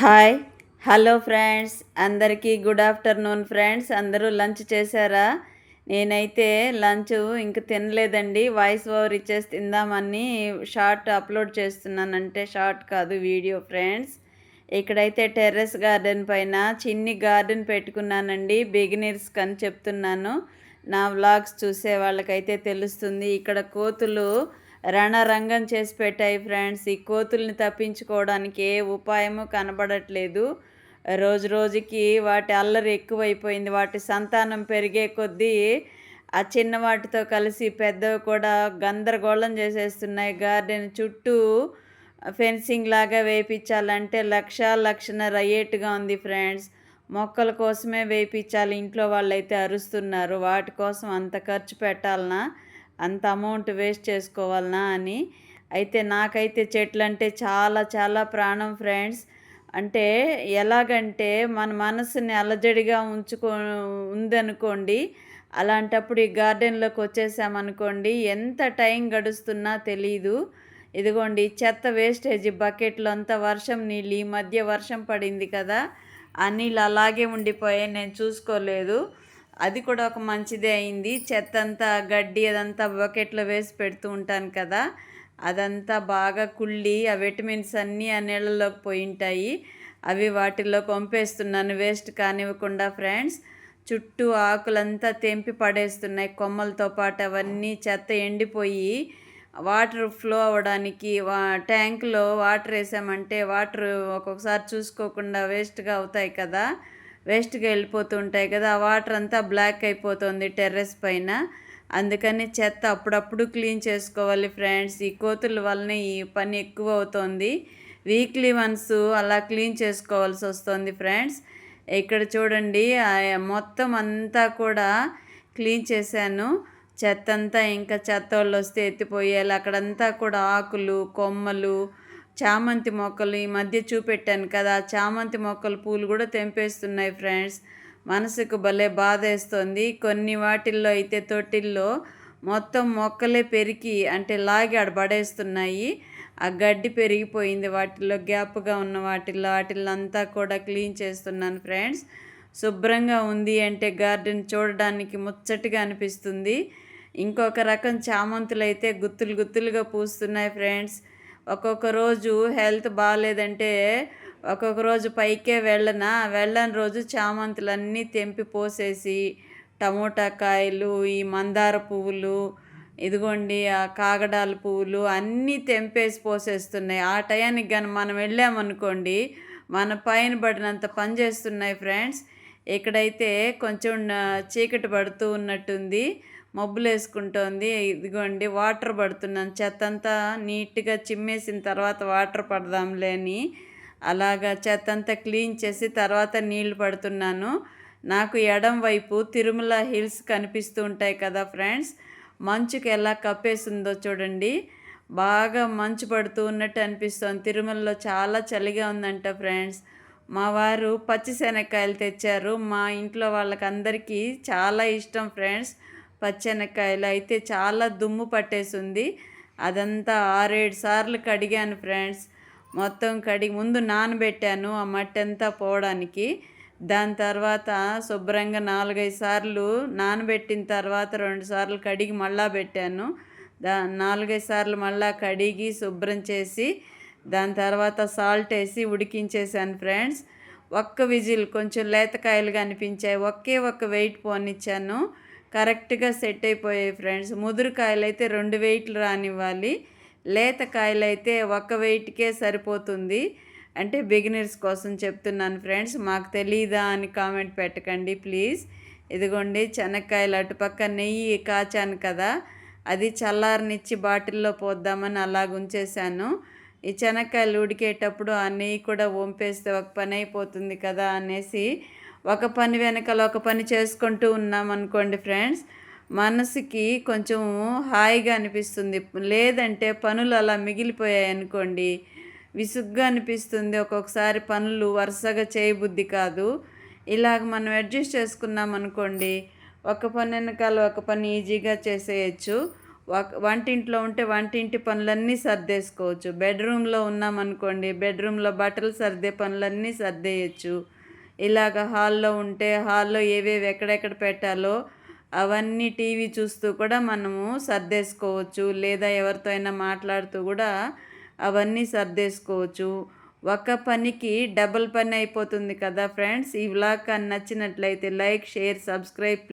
Hi. Hello friends. అందరికీ good afternoon friends. అందరూ lunch చేశారా? నేనైతే లంచ్ ఇంక తినలేదండి. వాయిస్ ఓవర్ ఇచ్చేసి తిందామని షార్ట్ అప్లోడ్ చేస్తున్నాను అంటే షార్ట్ కాదు వీడియో ఫ్రెండ్స్. ఇక్కడైతే టెర్రస్ గార్డెన్ పైన చిన్ని గార్డెన్ పెట్టుకున్నానండి. బిగినర్స్కి అని చెప్తున్నాను. నా వ్లాగ్స్ చూసే వాళ్ళకైతే తెలుస్తుంది. ఇక్కడ కోతులు రణరంగం చేసి పెట్టాయి ఫ్రెండ్స్. ఈ కోతుల్ని తప్పించుకోవడానికి ఏ ఉపాయము కనబడట్లేదు. రోజు రోజుకి వాటి అల్లరి ఎక్కువైపోయింది. వాటి సంతానం పెరిగే కొద్దీ ఆ చిన్న వాటితో కలిసి పెద్దవి కూడా గందరగోళం చేసేస్తున్నాయి. గార్డెన్ చుట్టూ ఫెన్సింగ్ లాగా వేయించాలంటే లక్ష లక్షన్నర అయ్యేట్టుగా ఉంది ఫ్రెండ్స్. మొక్కల కోసమే వేయించాలి ఇంట్లో వాళ్ళైతే అరుస్తున్నారు. వాటి కోసం అంత ఖర్చు పెట్టాలనా? అంత అమౌంట్ వేస్ట్ చేసుకోవాలనా అని. అయితే నాకైతే చెట్లు అంటే చాలా చాలా ప్రాణం ఫ్రెండ్స్. అంటే ఎలాగంటే మన మనసుని అలజడిగా ఉంచుకో ఉందనుకోండి అలాంటప్పుడు ఈ గార్డెన్లోకి వచ్చేసామనుకోండి ఎంత టైం గడుస్తున్నా తెలీదు. ఇదిగోండి చెత్త వేస్టేజ్ బకెట్లో అంతా వర్షం నీళ్ళు ఈ మధ్య వర్షం పడింది కదా ఆ నీళ్ళు అలాగే ఉండిపోయాయి నేను చూసుకోలేదు. అది కూడా ఒక మంచిదే అయింది. చెత్త అంతా గడ్డి అదంతా బకెట్లో వేసి పెడుతూ ఉంటాను కదా అదంతా బాగా కుళ్ళి ఆ విటమిన్స్ అన్నీ ఆ నీళ్ళలోకి పోయి ఉంటాయి అవి వాటిల్లో పంపేస్తున్నాను వేస్ట్ కానివ్వకుండా ఫ్రెండ్స్. చుట్టూ ఆకులంతా తెంపి పడేస్తున్నాయి కొమ్మలతో పాటు అవన్నీ చెత్త ఎండిపోయి వాటర్ ఫ్లో అవ్వడానికి వా ట్యాంక్లో వాటర్ వేసామంటే వాటర్ ఒక్కొక్కసారి చూసుకోకుండా వేస్ట్గా అవుతాయి కదా. వేస్ట్గా వెళ్ళిపోతుంటాయి కదా ఆ వాటర్ అంతా బ్లాక్ అయిపోతుంది టెర్రస్ పైన. అందుకని చెత్త అప్పుడప్పుడు క్లీన్ చేసుకోవాలి ఫ్రెండ్స్. ఈ కోతుల వల్లనే ఈ పని ఎక్కువ అవుతుంది. వీక్లీ వన్స్ అలా క్లీన్ చేసుకోవాల్సి వస్తుంది ఫ్రెండ్స్. ఇక్కడ చూడండి మొత్తం అంతా కూడా క్లీన్ చేశాను. చెత్త అంతా ఇంకా చెత్త వాళ్ళు వస్తే ఎత్తిపోయాలి అక్కడంతా కూడా ఆకులు కొమ్మలు చామంతి మొక్కలు ఈ మధ్య చూపెట్టాను కదా. చామంతి మొక్కలు పూలు కూడా తెంపేస్తున్నాయి ఫ్రెండ్స్. మనసుకు భలే బాధ వేస్తుంది కొన్ని వాటిల్లో అయితే తొట్టిల్లో మొత్తం మొక్కలే పెరిగి అంటే లాగి ఆడబడేస్తున్నాయి ఆ గడ్డి పెరిగిపోయింది వాటిల్లో. గ్యాప్గా ఉన్న వాటిల్లో. వాటిల్లో అంతా కూడా క్లీన్ చేస్తున్నాను ఫ్రెండ్స్. శుభ్రంగా ఉంది అంటే గార్డెన్ చూడడానికి ముచ్చటిగా అనిపిస్తుంది. ఇంకొక రకం చామంతులు అయితే గుత్తులు గుత్తులుగా పూస్తున్నాయి ఫ్రెండ్స్. ఒక్కొక్క రోజు హెల్త్ బాగాలేదంటే ఒక్కొక్క రోజు పైకే వెళ్ళనా? వెళ్ళని రోజు చామంతులన్నీ తెంపి పోసేసి టమోటా కాయలు ఈ మందార పువ్వులు ఇదిగోండి ఆ కాగడాల పువ్వులు అన్నీ తెంపేసి పోసేస్తున్నాయి. ఆ టయానికి కానీ మనం వెళ్ళామనుకోండి మన పైన పడినంత పని చేస్తున్నాయి ఫ్రెండ్స్. ఇక్కడైతే కొంచెం చీకటి పడుతూ ఉన్నట్టుంది మబ్బులు వేసుకుంటోంది ఇదిగోండి వాటర్ పడుతున్నాను. చెత్త అంతా నీట్గా చిమ్మేసిన తర్వాత వాటర్ పడదాంలే అని అలాగా చెత్త అంతా క్లీన్ చేసి తర్వాత నీళ్ళు పడుతున్నాను. నాకు ఎడం వైపు తిరుమల హిల్స్ కనిపిస్తూ ఉంటాయి కదా ఫ్రెండ్స్ మంచుకి ఎలా కప్పేసిందో చూడండి. బాగా మంచు పడుతూ ఉన్నట్టు అనిపిస్తుంది. తిరుమలలో చాలా చలిగా ఉందంట ఫ్రెండ్స్. మా వారు పచ్చిశనక్కాయలు తెచ్చారు. మా ఇంట్లో వాళ్ళకందరికీ చాలా ఇష్టం ఫ్రెండ్స్ పచ్చెనక్కాయలు. అయితే చాలా దుమ్ము పట్టేసింది. అదంతా ఆరేడు సార్లు కడిగాను ఫ్రెండ్స్. మొత్తం కడిగి ముందు నానబెట్టాను ఆ మట్టి అంతా పోవడానికి. దాని తర్వాత శుభ్రంగా నాలుగైదు సార్లు నానబెట్టిన తర్వాత రెండు సార్లు కడిగి మళ్ళా పెట్టాను. దా నాలుగైదు సార్లు మళ్ళా కడిగి శుభ్రం చేసి దాని తర్వాత సాల్ట్ వేసి ఉడికించేసాను ఫ్రెండ్స్ ఒక్క విజిల్ కొంచెం లేతకాయలుగా అనిపించాయి. ఒకే ఒక్క వెయిట్ పోనిచ్చాను. కరెక్ట్గా సెట్ అయిపోయాయి ఫ్రెండ్స్ ముదురు కాయలు అయితే రెండు వెయిట్లు రానివ్వాలి. లేత కాయలు అయితే ఒక వెయిట్కే సరిపోతుంది. అంటే బిగినర్స్ కోసం చెప్తున్నాను ఫ్రెండ్స్ మాకు తెలీదా అని కామెంట్ పెట్టకండి ప్లీజ్ ఇదిగోండి చెనక్కాయలు అటుపక్క నెయ్యి కాచాను కదా. అది చల్లారనిచ్చి బాటిల్లో పోద్దామని అలాగ ఉంచేశాను ఈ చెనక్కాయలు ఉడికేటప్పుడు ఆ నెయ్యి కూడా వంపేస్తే ఒక పని అయిపోతుంది కదా అనేసి ఒక పని వెనకాల ఒక పని చేసుకుంటూ ఉన్నామనుకోండి ఫ్రెండ్స్ మనసుకి కొంచెం హాయిగా అనిపిస్తుంది. లేదంటే పనులు అలా మిగిలిపోయాయి అనుకోండి విసుగ్గా అనిపిస్తుంది. ఒక్కొక్కసారి పనులు వరుసగా చేయబుద్ధి కాదు. ఇలాగ మనం అడ్జస్ట్ చేసుకున్నాం అనుకోండి ఒక పని వెనకాల ఒక పని ఈజీగా చేసేయచ్చు. వంటింట్లో ఉంటే వంటింటి పనులన్నీ సర్దేసుకోవచ్చు. బెడ్రూమ్లో ఉన్నామనుకోండి బెడ్రూమ్లో బట్టలు సర్దే పనులన్నీ సర్దేయచ్చు. ఇలాగ హాల్లో ఉంటే హాల్లో ఏవేవి ఎక్కడెక్కడ పెట్టాలో అవన్నీ టీవీ చూస్తూ కూడా మనము సర్దేసుకోవచ్చు. లేదా ఎవరితో అయినా మాట్లాడుతూ కూడా అవన్నీ సర్దేసుకోవచ్చు. ఒక పనికి డబుల్ పని అయిపోతుంది కదా ఫ్రెండ్స్. ఈ వ్లాగ్ కానీ నచ్చినట్లయితే లైక్ షేర్ సబ్స్క్రైబ్